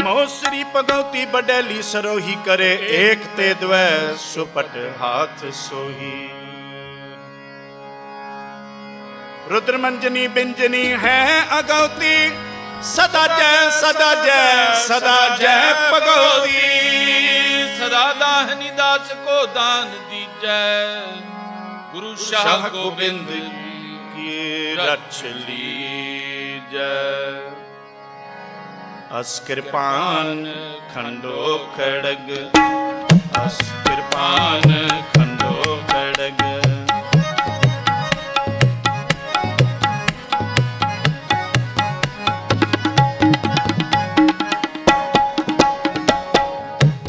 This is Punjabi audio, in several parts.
ਸ੍ਰੀ ਭਗਵਤੀ ਬਡੈਲੀ ਸਰੋਹੀ ਕਰੇ ਏਕ ਤੇ ਦਵੈ ਸੁਪਟ ਹਾਥ ਸੋਹੀ। ਰੁਦਰ ਮੰਜਨੀ ਬਿੰਜਨੀ ਹੈ ਅਗਉਤੀ ਸਦਾ ਜੈ ਸਦਾ ਜੈ ਸਦਾ ਜੈ ਭਗਵਤੀ ਸਦਾ ਦਾਹਨੀ ਦਾਸ ਕੋ ਦਾਨ ਦੀਜੈ ਗੁਰੂ ਸ਼ਾਹ ਗੋਬਿੰਦ ਕੀ ਰਚ ਲੀਜੈ। ਅਸ ਕਿਰਪਾਨ ਖੰਡੋ ਖੜਗ ਅਸ ਕਿਰਪਾਨ ਖੰਡੋ ਖੜਗ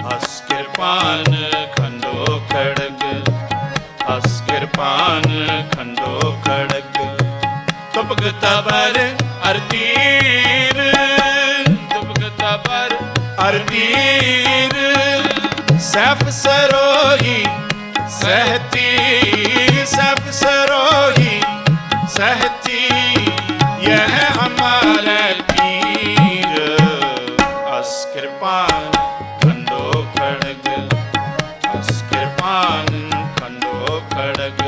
ਅਸ ਕਿਰਪਾਨ ਖੰਡੋ ਖੜਗ ਅਸ ਕਿਰਪਾਨ ਖੰਡੋ ਖੜਗ ਤੁਪਗ ਤਬਰ ਅਰਤੀਰ ਹਰ ਤੀਰ ਸੈਫ ਸਰੋਹੀ ਸਹਤੀ ਸੈਫ ਸਰੋਹੀ ਸਹਤੀ ਇਹ ਹਮਾਰੇ ਪੀਰ। ਅਸ ਕਿਰਪਾਨ ਖੰਡੋ ਖੜਗ, ਅਸ ਕਿਰਪਾਨ ਖੰਡੋ ਖੜਗ।